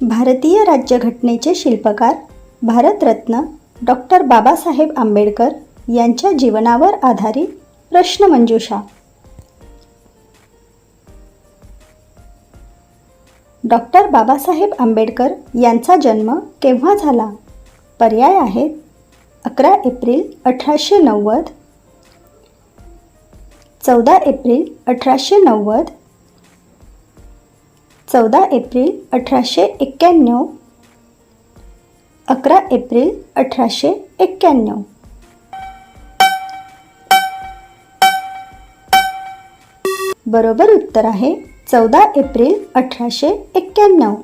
भारतीय राज्यघटनेचे शिल्पकार भारतरत्न डॉक्टर बाबासाहेब आंबेडकर यांच्या जीवनावर आधारित प्रश्नमंजुषा. डॉक्टर बाबासाहेब आंबेडकर यांचा जन्म केव्हा झाला? पर्याय आहेत अकरा एप्रिल अठराशे नव्वद चौदा एप्रिल अठराशे नव्वद चौदा एप्रिल अठराशे एक्क्याण्णव अकरा एप्रिल अठराशे एक्क्याण्णव. बरोबर उत्तर आहे चौदा एप्रिल अठराशे एक्क्याण्णव.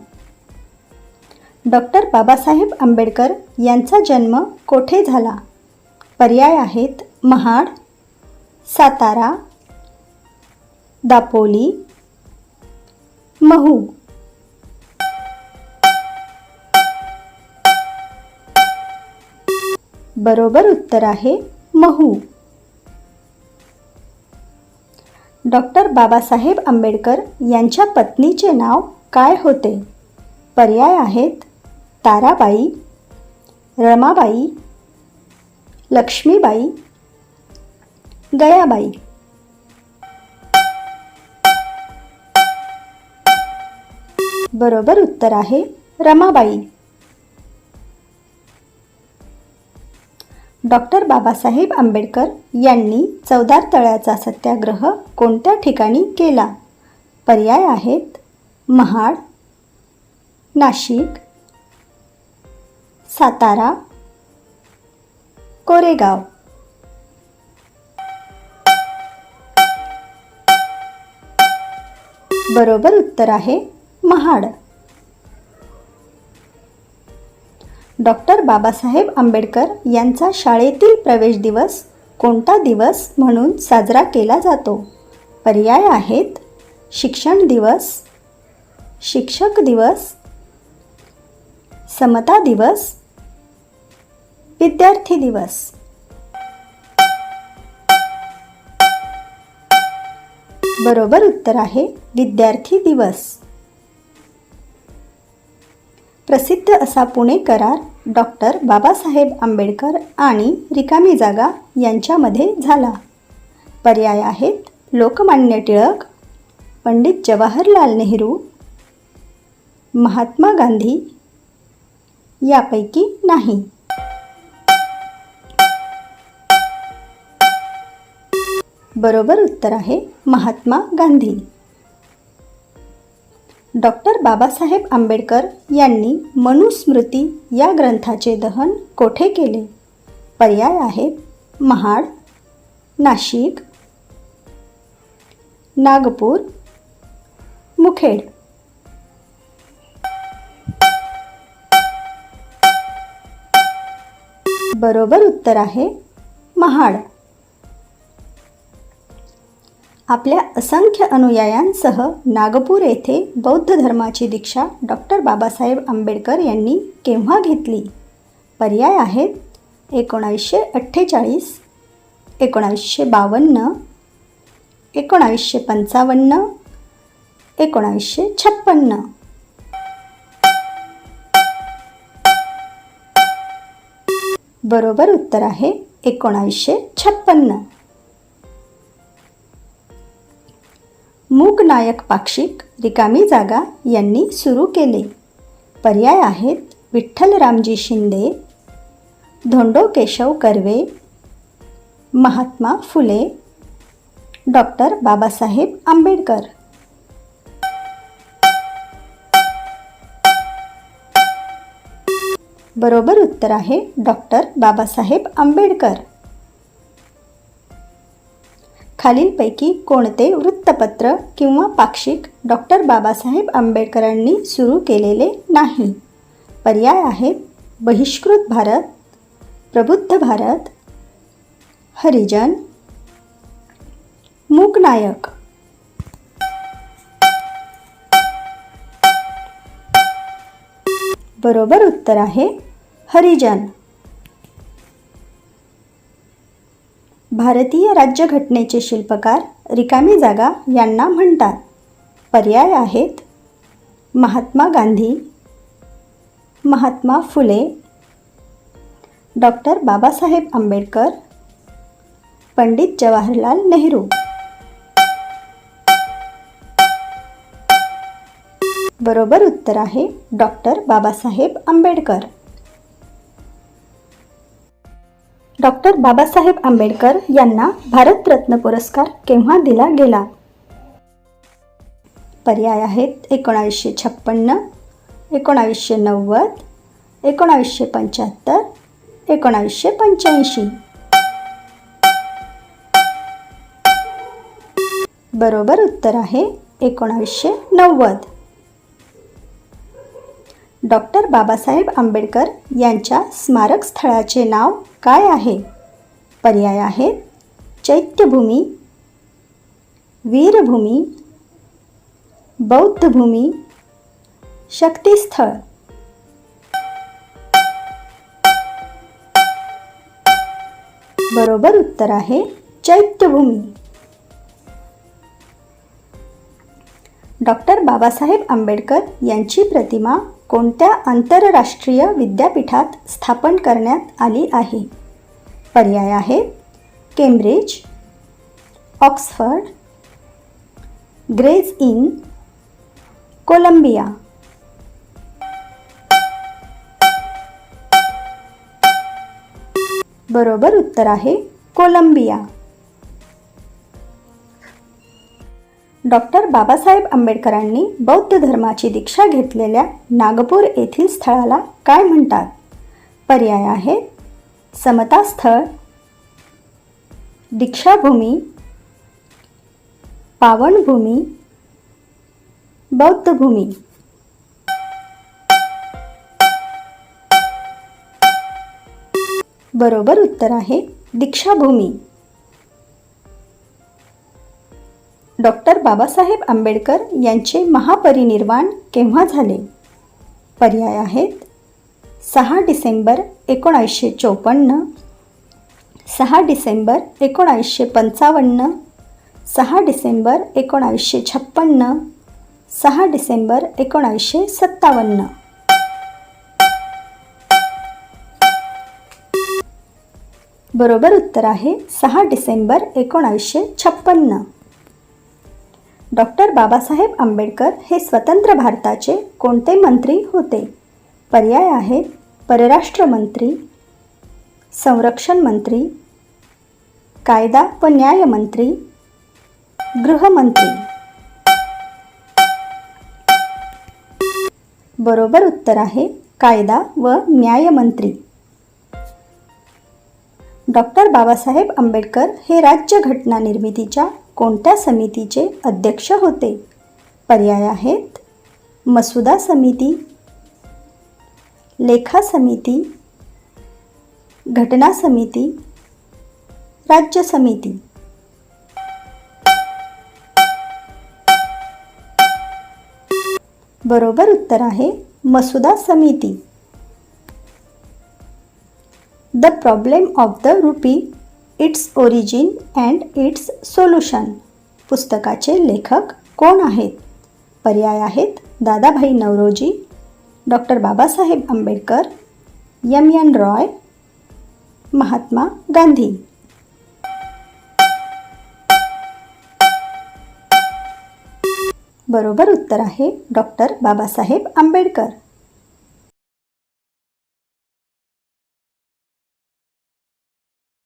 डॉक्टर बाबासाहेब आंबेडकर यांचा जन्म कोठे झाला? पर्याय आहेत महाड सातारा दापोली महू. बरोबर उत्तर आहे महू. डॉक्टर बाबासाहेब आंबेडकर यांच्या पत्नीचे नाव काय होते? पर्याय आहेत ताराबाई रमाबाई लक्ष्मीबाई गयाबाई. बरोबर उत्तर आहे रमाबाई. डॉक्टर बाबासाहेब आंबेडकर यांनी चौदार तळ्याचा सत्याग्रह कोणत्या ठिकाणी केला? पर्याय आहेत महाड नाशिक सातारा कोरेगाव. बरोबर उत्तर आहे महाड. डॉक्टर बाबासाहेब आंबेडकर यांचा शाळेतील प्रवेश दिवस कोणता दिवस म्हणून साजरा केला जातो? पर्याय आहेत शिक्षण दिवस शिक्षक दिवस समता दिवस विद्यार्थी दिवस. बरोबर उत्तर आहे विद्यार्थी दिवस. प्रसिद्ध असा पुणे करार डॉक्टर बाबासाहेब आंबेडकर आणि रिकामी जागा यांच्यामध्ये झाला. पर्याय आहेत लोकमान्य टिळक पंडित जवाहरलाल नेहरू महात्मा गांधी यापैकी नाही. बरोबर उत्तर आहे महात्मा गांधी. डॉक्टर बाबासाहेब आंबेडकर यांनी मनुस्मृती या ग्रंथाचे दहन कोठे केले? पर्याय आहेत महाड नाशिक नागपूर मुखेड. बरोबर उत्तर आहे महाड. आपल्या असंख्य अनुयायांसह नागपूर येथे बौद्ध धर्माची दीक्षा डॉक्टर बाबासाहेब आंबेडकर यांनी केव्हा घेतली? पर्याय आहेत एकोणावीसशे अठ्ठेचाळीस एकोणावीसशे बावन्न एकोणावीसशे पंचावन्न एकोणावीसशे छप्पन्न. बरोबर उत्तर आहे एकोणावीसशे छप्पन्न. नायक पाक्षिक रिकामी जागा यांनी सुरू केले. पर्याय आहेत विठ्ठल रामजी शिंदे धोंडो केशव कर्वे महात्मा फुले डॉक्टर बाबासाहेब आंबेडकर. बरोबर उत्तर आहे डॉक्टर बाबासाहेब आंबेडकर. खालीलपैकी कोणते वृत्तपत्र किंवा पाक्षिक डॉक्टर बाबासाहेब आंबेडकरांनी सुरू केलेले नाही? पर्याय आहेत बहिष्कृत भारत प्रबुद्ध भारत हरिजन मूकनायक. बरोबर उत्तर आहे हरिजन. भारतीय राज्यघटनेचे शिल्पकार रिकामी जागा यांना म्हणतात. पर्याय आहेत. महात्मा गांधी महात्मा फुले डॉक्टर बाबासाहेब आंबेडकर पंडित जवाहरलाल नेहरू. बरोबर उत्तर आहे डॉक्टर बाबासाहेब आंबेडकर. डॉक्टर बाबासाहेब आंबेडकर यांना भारतरत्न पुरस्कार केव्हा दिला गेला? पर्याय आहेत एकोणावीसशे छप्पन्न एकोणावीसशे नव्वद एकोणावीसशे पंच्याहत्तर एकोणावीसशे पंच्याऐंशी. बरोबर उत्तर आहे एकोणावीसशे नव्वद. डॉक्टर बाबासाहेब आंबेडकर यांच्या स्मारक स्थळाचे नाव काय आहे? पर्याय आहेत चैत्यभूमी वीरभूमी बौद्धभूमी शक्तिस्थळ. बरोबर उत्तर आहे चैत्यभूमी. डॉक्टर बाबासाहेब आंबेडकर यांची प्रतिमा कोणत्या आंतरराष्ट्रीय विद्यापीठात स्थापन करण्यात आली आहे? पर्याय आहेत Cambridge Oxford Gray's Inn Columbia. बरोबर उत्तर आहे कोलंबिया. डॉक्टर बाबासाहेब आंबेडकरांनी बौद्ध धर्माची दीक्षा घेतलेल्या नागपूर येथील स्थळाला काय म्हणतात? पर्याय आहे. समता स्थळ. दीक्षाभूमी. पावनभूमी. बौद्धभूमी. बरोबर उत्तर आहे दीक्षाभूमी. डॉक्टर बाबासाहेब आंबेडकर यांचे महापरिनिर्वाण केव्हा झाले? पर्याय आहेत. सहा डिसेंबर एकोणीसशे चोपन्न सहा डिसेंबर एकोणावीसशे पंचावन्न सहा डिसेंबर एकोणावीसशे छप्पन्न सहा डिसेंबर एकोणावीसशे सत्तावन्न. बरोबर उत्तर आहे सहा डिसेंबर एकोणावीसशे छप्पन्न. डॉक्टर बाबासाहेब आंबेडकर हे स्वतंत्र भारताचे कोणते मंत्री होते? पर्याय आहेत परराष्ट्र मंत्री संरक्षण मंत्री कायदा व न्यायमंत्री गृहमंत्री बरोबर उत्तर आहे कायदा व न्यायमंत्री डॉक्टर बाबासाहेब आंबेडकर हे राज्यघटना निर्मितीच्या कोणत्या समितीचे अध्यक्ष होते? पर्याय आहेत. मसुदा समिती लेखा समिती घटना समिती राज्य समिती. बरोबर उत्तर आहे मसुदा समिती. The problem of the rupee its origin and its solution पुस्तकाचे लेखक कोण आहेत? पर्याय आहेत Dadabhai Naoroji doctor Babasaheb Ambedkar M N Roy Mahatma Gandhi. बरोबर उत्तर आहे डॉक्टर बाबासाहेब आंबेडकर.